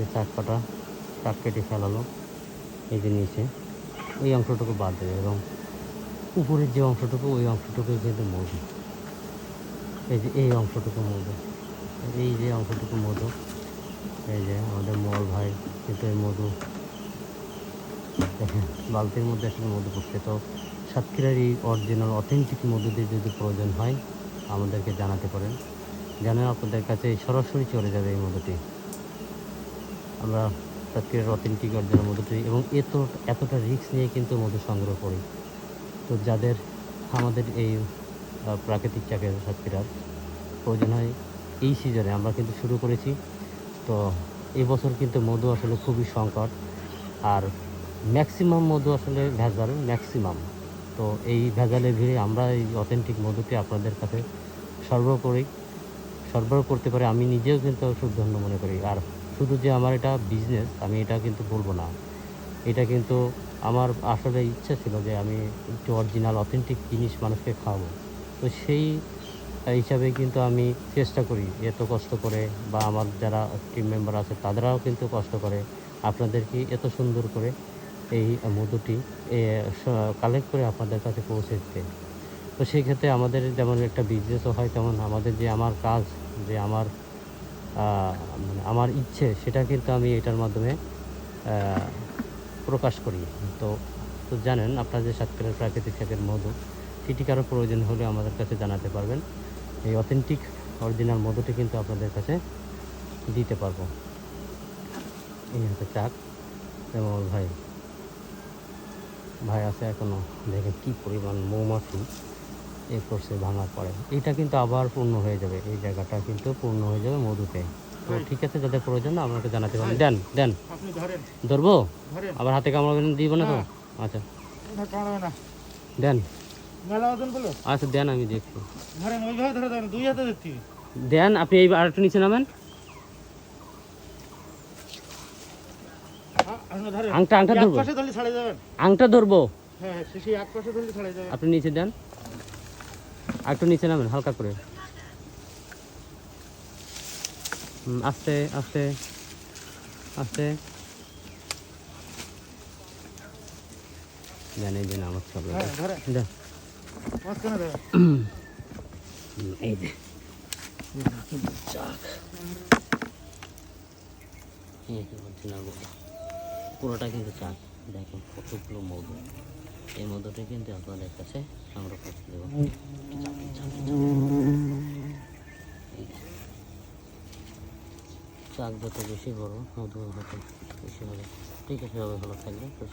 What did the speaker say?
যে চাক কাটা চাক কেটে ফেলালো এই যে নিচে। ওই অংশটুকু বাদ দেবে এবং উপরের যে অংশটুকু, ওই অংশটুকু কিন্তু মধু। এই যে এই অংশটুকু মধু। এই যে অংশটুকু মধু, এই যে আমাদের মল ভাই কিন্তু এই মধু বালতির মধ্যে আসলে মধু পড়ছে। তো সাতক্ষীরার এই অরিজিনাল অথেন্টিক মধুদের যদি প্রয়োজন হয়, আমাদেরকে জানাতে পারেন। জানেন আপনাদের কাছে সরাসরি চলে যাবে এই মধুটি। আমরা অথেন্টিক অরিজিনাল মধুটি এবং এত, এতটা রিস্ক নিয়ে কিন্তু মধু সংগ্রহ করি। তো যাদের, আমাদের এই প্রাকৃতিক চাকের সাতক্ষীরার প্রয়োজন হয় এই সিজনে আমরা কিন্তু শুরু করেছি। তো এই বছর কিন্তু মধু আসলে খুবই সংকট। আর ম্যাক্সিমাম মধু আসলে ভেজাল ম্যাক্সিমাম তো এই ভেজালের ভিড়ে আমরা এই অথেন্টিক মধুটি আপনাদের কাছে সরবরাহ করি। সরবরাহ করতে পারে আমি নিজেও কিন্তু সুধন্য মনে করি। আর শুধু যে আমার এটা বিজনেস আমি এটা কিন্তু বলব না। এটা কিন্তু আমার আসলে ইচ্ছা ছিল যে আমি একটু অরিজিনাল অথেন্টিক জিনিস মানুষকে খাওয়াবো। তো সেই হিসাবে কিন্তু আমি চেষ্টা করি এত কষ্ট করে বা আমার যারা টিম মেম্বার আছে তাদেরাও কিন্তু কষ্ট করে। আপনাদেরকে এত সুন্দর করে এই মধুটি কালেক্ট করে আপনাদের কাছে পৌঁছে দিতে। তো সেই ক্ষেত্রে আমাদের যেমন একটা বিজনেসও হয়, তেমন আমাদের যে আমার কাজ, যে আমার মানে আমার ইচ্ছে, সেটা কিন্তু আমি এটার মাধ্যমে প্রকাশ করি। তো তো জানেন আপনার যে সাতক্ষীরার প্রাকৃতিক শাকের মধু সেটি কারও প্রয়োজন হলে আমাদের কাছে জানাতে পারবেন। এই অথেন্টিক অরিজিনাল মধুটি কিন্তু আপনাদের কাছে দিতে পারব। এই হচ্ছে চাক। যেমন ভাই ভাই আছে এখনও, দেখেন কি পরিমাণ মৌমাছি। এ করছে ভাঙার পরে। এটা কিন্তু আবার পূর্ণ হয়ে যাবে। এই জায়গাটা কিন্তু পূর্ণ হয়ে যাবে মধুতে। তো ঠিক আছে যাদের প্রয়োজন আপনাকে জানাতে পারেন দেন দেন। ধরবো? আবার হাতে কামড়াবেন দিব না তো? আচ্ছা। না। দেন। আচ্ছা দেন আমি দেখছি। দেন আপনি এই আর একটু নিচে নামেন। আংটা আংটা ধরবো। আংটা ধরবো। হ্যাঁ হ্যাঁ আপনি নিচে দেন। একটু নিচে নামেন হালকা করে। আস্তে আস্তে আস্তে। এই দেন আমার সব হ্যাঁ এই যে। যে। পুরোটা কিন্তু চাক। দেখেন কতগুলো মধু। এই মধুটা কিন্তু আপনাদের কাছে সংগ্রহ করতে দেবো চাক, চাক, চাক। এই যে। চাক যত বেশি বড় মধু হতো বেশি হবে। ঠিক আছে ভালো থাকবে তো